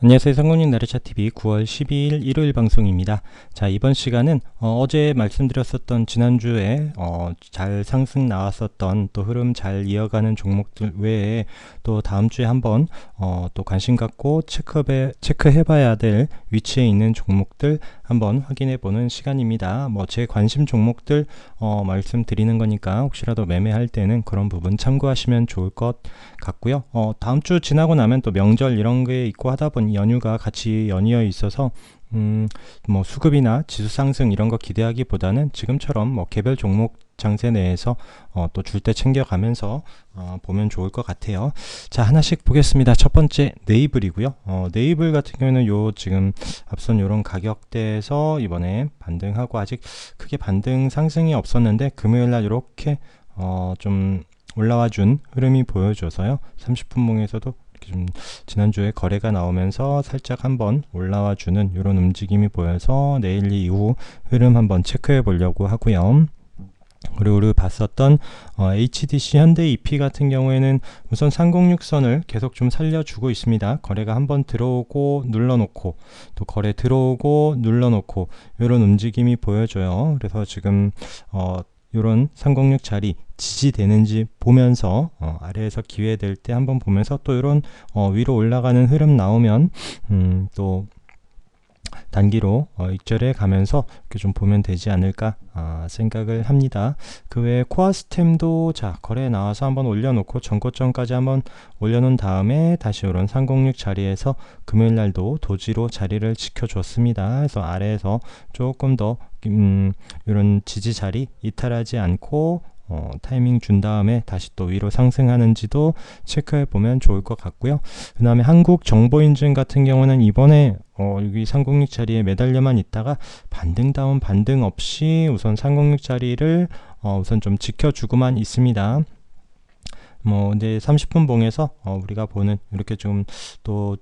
안녕하세요. 성공님 나르차TV 9월 12일 일요일 방송입니다. 자, 이번 시간은 어, 제 말씀드렸었던 지난주에 어, 잘 상승 나왔었던 또 흐름 잘 이어가는 종목들 외에 또 다음 주에 한번 어, 또 관심 갖고 체크해, 체크해 봐야 될 위치에 있는 종목들 한번 확인해 보는 시간입니다. 뭐 제 관심 종목들 어, 말씀드리는 거니까 혹시라도 매매할 때는 그런 부분 참고하시면 좋을 것 같고요. 어, 다음 주 지나고 나면 또 명절 이런 게 있고 하다 보니 연휴가 같이 연이어 있어서 음, 뭐 수급이나 지수 상승 이런 거 기대하기보다는 지금처럼 뭐 개별 종목 장세 내에서 어, 또 줄 때 챙겨가면서 어, 보면 좋을 것 같아요. 자 하나씩 보겠습니다. 첫 번째 네이블이고요. 어, 네이블 같은 경우는 요 지금 앞선 요런 가격대에서 이번에 반등하고 아직 크게 반등 상승이 없었는데 금요일날 이렇게 어, 좀 올라와 준 흐름이 보여줘서요. 30분 봉에서도 좀 지난주에 거래가 나오면서 살짝 한번 올라와 주는 이런 움직임이 보여서 내일 이후 흐름 한번 체크해 보려고 하고요. 그리고 우리 봤었던 어, HDC 현대 EP 같은 경우에는 우선 306선을 계속 좀 살려주고 있습니다. 거래가 한번 들어오고 눌러놓고 또 거래 들어오고 눌러놓고 이런 움직임이 보여줘요. 그래서 지금 어, 이런 306 자리 지지되는지 보면서 어, 아래에서 기회 될 때 한번 보면서 또 이런 어, 위로 올라가는 흐름 나오면 음, 또 단기로 어, 익절해 가면서 이렇게 좀 보면 되지 않을까 아, 생각을 합니다. 그 외에 코아스템도 자 거래에 나와서 한번 올려놓고 전고점까지 한번 올려놓은 다음에 다시 이런 306 자리에서 금요일 날도 도지로 자리를 지켜줬습니다. 그래서 아래에서 조금 더 음, 이런 지지 자리 이탈하지 않고 어, 타이밍 준 다음에 다시 또 위로 상승하는지도 체크해 보면 좋을 것 같고요. 그 다음에 한국 정보인증 같은 경우는 이번에 어, 여기 306 자리에 매달려만 있다가 반등 다운 반등 없이 우선 306 자리를 어, 우선 좀 지켜주고만 있습니다. 뭐 이제 30분 봉에서 어, 우리가 보는 이렇게 좀 또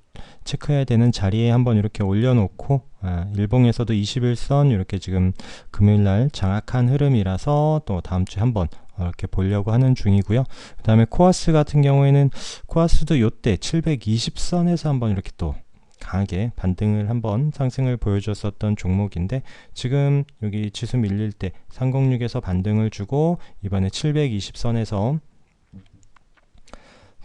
체크해야 되는 자리에 한번 이렇게 올려놓고 아, 일봉에서도 21선 이렇게 지금 금요일날 장악한 흐름이라서 또 다음 주에 한번 이렇게 보려고 하는 중이고요. 그 다음에 코아스 같은 경우에는 코아스도 요때 720선에서 한번 이렇게 또 강하게 반등을 한번 상승을 보여줬었던 종목인데 지금 여기 지수 밀릴 때 306에서 반등을 주고 이번에 720선에서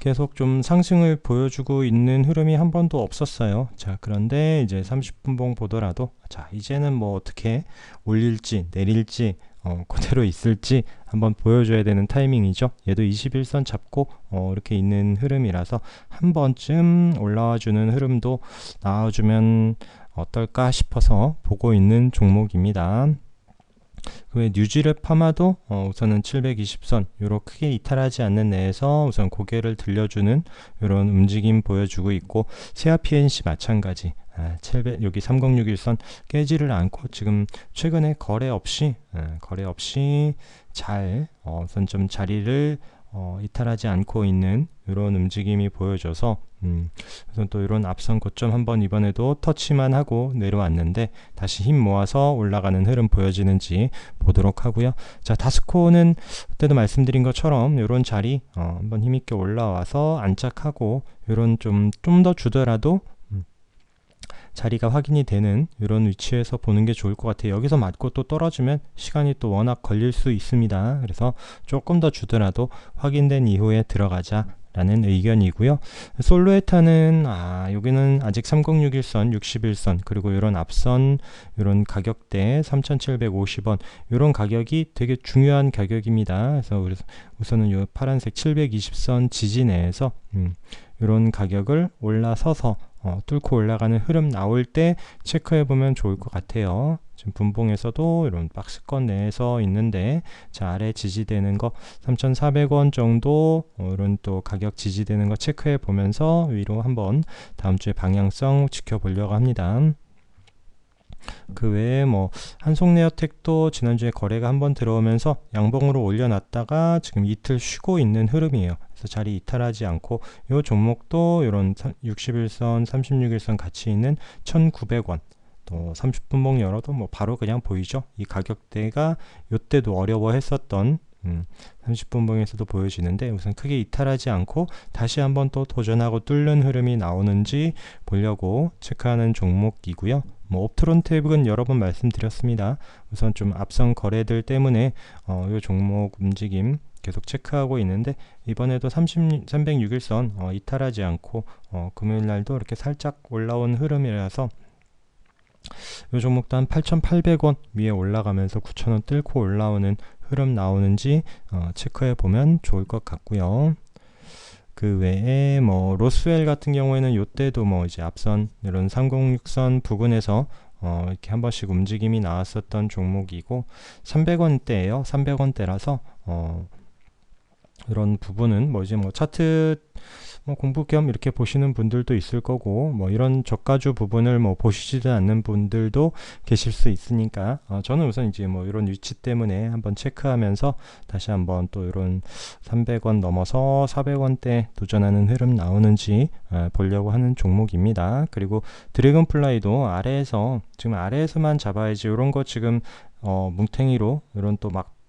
계속 좀 상승을 보여주고 있는 흐름이 한 번도 없었어요. 자, 그런데 이제 30분봉 보더라도 자, 이제는 뭐 어떻게 올릴지 내릴지 어, 그대로 있을지 한번 보여줘야 되는 타이밍이죠. 얘도 21선 잡고 어, 이렇게 있는 흐름이라서 한 번쯤 올라와 주는 흐름도 나와주면 어떨까 싶어서 보고 있는 종목입니다. 그 외 뉴질랩 파마도 어, 우선은 720선 요로 크게 이탈하지 않는 내에서 우선 고개를 들려주는 이런 움직임 보여주고 있고 세아 PNC 마찬가지. 아, 700, 여기 3061선 깨지를 않고 지금 최근에 거래 없이 아, 거래 없이 잘 어, 우선 좀 자리를 어, 이탈하지 않고 있는 이런 움직임이 보여져서 음, 그래서 또 이런 앞선 고점 한번 이번에도 터치만 하고 내려왔는데 다시 힘 모아서 올라가는 흐름 보여지는지 보도록 하고요. 자 다스코는 그때도 말씀드린 것처럼 이런 자리 어, 한번 힘있게 올라와서 안착하고 이런 좀 좀 더 주더라도 음, 자리가 확인이 되는 이런 위치에서 보는 게 좋을 것 같아요. 여기서 맞고 또 떨어지면 시간이 또 워낙 걸릴 수 있습니다. 그래서 조금 더 주더라도 확인된 이후에 들어가자 라는 의견이고요. 솔로에타는 아 여기는 아직 3061선, 61선 그리고 이런 앞선 이런 가격대 3,750원 이런 가격이 되게 중요한 가격입니다. 그래서 우선은 이 파란색 720선 지지 내에서 음, 이런 가격을 올라서서 어, 뚫고 올라가는 흐름 나올 때 체크해 보면 좋을 것 같아요. 지금 분봉에서도 이런 박스권 내에서 있는데 자 아래 지지되는 거 3,400원 정도 어, 이런 또 가격 지지되는 거 체크해 보면서 위로 한번 다음 주에 방향성 지켜보려고 합니다. 그 외에 뭐 한송네어텍도 지난주에 거래가 한번 들어오면서 양봉으로 올려놨다가 지금 이틀 쉬고 있는 흐름이에요. 그래서 자리 이탈하지 않고 이 종목도 이런 61선, 36일선 같이 있는 1,900원 또 30분봉 열어도 뭐 바로 그냥 보이죠. 이 가격대가 이때도 어려워했었던 음, 30분 봉에서도 보여지는데 우선 크게 이탈하지 않고 다시 한번 또 도전하고 뚫는 흐름이 나오는지 보려고 체크하는 종목이고요. 뭐 옵트론 탭은 여러 번 말씀드렸습니다. 우선 좀 앞선 거래들 때문에 어, 이 종목 움직임 계속 체크하고 있는데 이번에도 30, 306일선 어, 이탈하지 않고 어, 금요일 날도 이렇게 살짝 올라온 흐름이라서 이 종목도 한 8,800원 위에 올라가면서 9,000원 뚫고 올라오는 흐름 나오는지 어, 체크해 보면 좋을 것 같고요. 그 외에 뭐 로스웰 같은 경우에는 요때도 뭐 이제 앞선 이런 306선 부근에서 어 이렇게 한 번씩 움직임이 나왔었던 종목이고 300원대예요. 300원대라서 어 이런 부분은 뭐 이제 뭐 차트 뭐 공부 겸 이렇게 보시는 분들도 있을 거고 뭐 이런 저가주 부분을 뭐 보시지도 않는 분들도 계실 수 있으니까 어 저는 우선 이제 뭐 이런 위치 때문에 한번 체크하면서 다시 한번 또 이런 300원 넘어서 400원대 도전하는 흐름 나오는지 어 보려고 하는 종목입니다. 그리고 드래곤 플라이도 아래에서 지금 아래에서만 잡아야지 이런 거 지금 어 뭉탱이로 이런 또막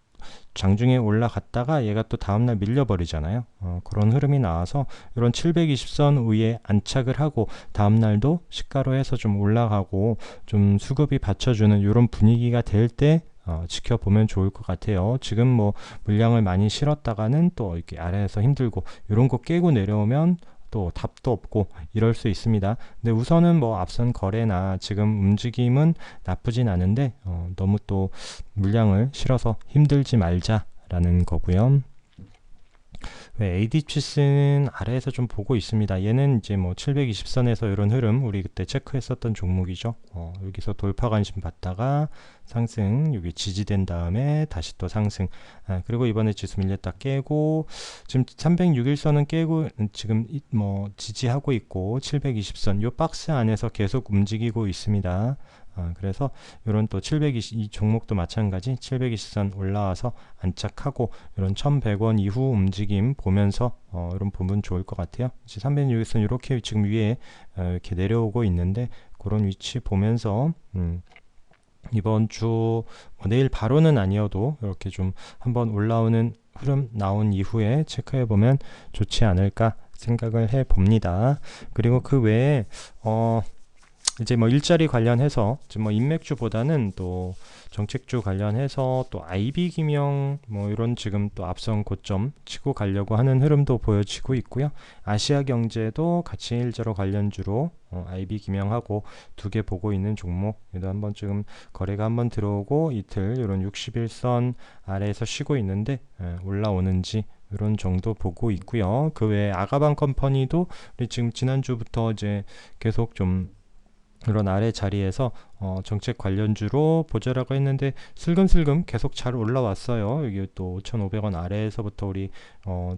장중에 올라갔다가 얘가 또 다음날 밀려버리잖아요. 어, 그런 흐름이 나와서 이런 720선 위에 안착을 하고 다음날도 시가로 해서 좀 올라가고 좀 수급이 받쳐주는 이런 분위기가 될때 어, 지켜보면 좋을 것 같아요. 지금 뭐 물량을 많이 실었다가는 또 이렇게 아래에서 힘들고 이런 거 깨고 내려오면 또 답도 없고 이럴 수 있습니다. 근데 우선은 뭐 앞선 거래나 지금 움직임은 나쁘진 않은데 어, 너무 또 물량을 실어서 힘들지 말자라는 거고요. 왜 ADPC는 아래에서 좀 보고 있습니다. 얘는 이제 뭐 720선에서 이런 흐름 우리 그때 체크했었던 종목이죠. 어, 여기서 돌파 관심 받다가 상승 여기 지지된 다음에 다시 또 상승 아, 그리고 이번에 지수 밀렸다 깨고 지금 306일선은 깨고 지금 뭐 지지하고 있고 720선 요 박스 안에서 계속 움직이고 있습니다. 아, 그래서 이런 또 720, 이 종목도 마찬가지 720선 올라와서 안착하고 이런 1100원 이후 움직임 보면서 어, 이런 부분 좋을 것 같아요. 306선 이렇게 지금 위에 어, 이렇게 내려오고 있는데 그런 위치 보면서 음, 이번 주 뭐 내일 바로는 아니어도 이렇게 좀 한번 올라오는 흐름 나온 이후에 체크해 보면 좋지 않을까 생각을 해 봅니다. 그리고 그 외에 어 이제 뭐 일자리 관련해서 지금 뭐 인맥주보다는 또 정책주 관련해서 또 IB 기명 뭐 이런 지금 또 앞선 고점 치고 가려고 하는 흐름도 보여지고 있고요. 아시아 경제도 가치 일자로 관련주로 어, IB 기명하고 두 개 보고 있는 종목 얘도 한번 지금 거래가 한번 들어오고 이틀 이런 61선 아래에서 쉬고 있는데 에, 올라오는지 이런 정도 보고 있고요. 그 외에 아가방 컴퍼니도 우리 지금 지난주부터 이제 계속 좀 그런 아래 자리에서 어, 정책 관련주로 보자라고 했는데 슬금슬금 계속 잘 올라왔어요. 여기 또 5,500원 아래에서부터 우리 어,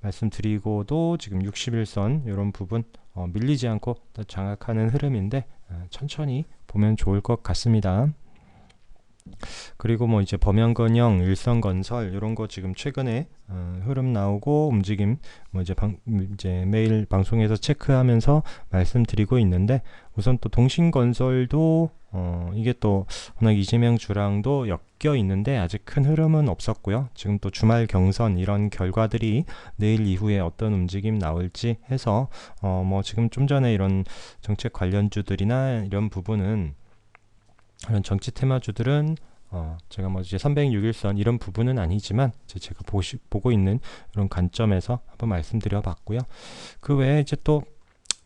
말씀드리고도 지금 61선 이런 부분 어, 밀리지 않고 장악하는 흐름인데 어, 천천히 보면 좋을 것 같습니다. 그리고 뭐 이제 범연건영, 일성건설 이런 거 지금 최근에 어, 흐름 나오고 움직임 뭐 이제 방 이제 매일 방송에서 체크하면서 말씀드리고 있는데 우선 또 동신건설도 어 이게 또 워낙 이재명 주랑도 엮여 있는데 아직 큰 흐름은 없었고요. 지금 또 주말 경선 이런 결과들이 내일 이후에 어떤 움직임 나올지 해서 어 뭐 지금 좀 전에 이런 정책 관련주들이나 이런 부분은 이런 정치 테마주들은 어, 제가 뭐 이제 306일선 이런 부분은 아니지만 제가 보시, 보고 있는 이런 관점에서 한번 말씀드려 봤고요. 그 외에 이제 또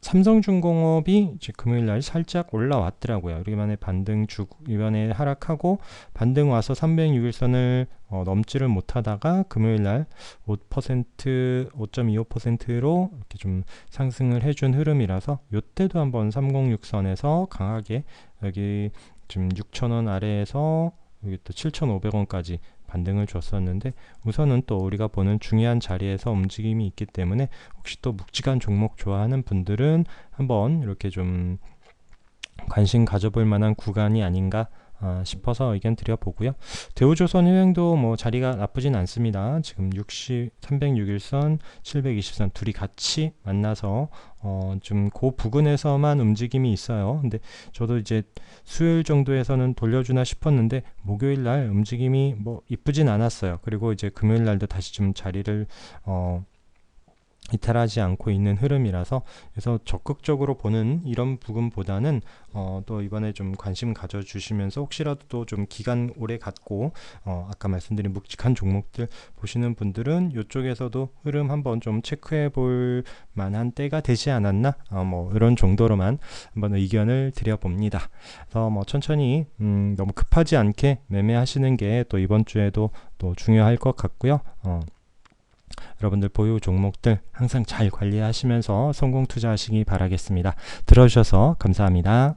삼성중공업이 이제 금요일 날 살짝 올라왔더라고요. 이번에 반등 주 이번에 하락하고 반등 와서 306일선을 어, 넘지를 못하다가 금요일 날 5% 5.25%로 이렇게 좀 상승을 해준 흐름이라서 요때도 한번 306선에서 강하게 여기 지금 6,000원 아래에서 여기 또 7,500원까지 반등을 줬었는데 우선은 또 우리가 보는 중요한 자리에서 움직임이 있기 때문에 혹시 또 묵직한 종목 좋아하는 분들은 한번 이렇게 좀 관심 가져볼 만한 구간이 아닌가 아, 싶어서 의견 드려보고요. 대우조선해양도 뭐 자리가 나쁘진 않습니다. 지금 60, 306일선, 720선 둘이 같이 만나서 어, 좀 그 부근에서만 움직임이 있어요. 근데 저도 이제 수요일 정도에서는 돌려주나 싶었는데 목요일 날 움직임이 뭐 이쁘진 않았어요. 그리고 이제 금요일 날도 다시 좀 자리를 어, 이탈하지 않고 있는 흐름이라서 그래서 적극적으로 보는 이런 부분보다는 어, 또 이번에 좀 관심 가져주시면서 혹시라도 또 좀 기간 오래 갖고 어, 아까 말씀드린 묵직한 종목들 보시는 분들은 이쪽에서도 흐름 한번 좀 체크해 볼 만한 때가 되지 않았나 어, 뭐 이런 정도로만 한번 의견을 드려봅니다. 그래서 뭐 천천히 음, 너무 급하지 않게 매매하시는 게 또 이번 주에도 또 중요할 것 같고요. 어, 여러분들 보유 종목들 항상 잘 관리하시면서 성공 투자하시기 바라겠습니다. 들어주셔서 감사합니다.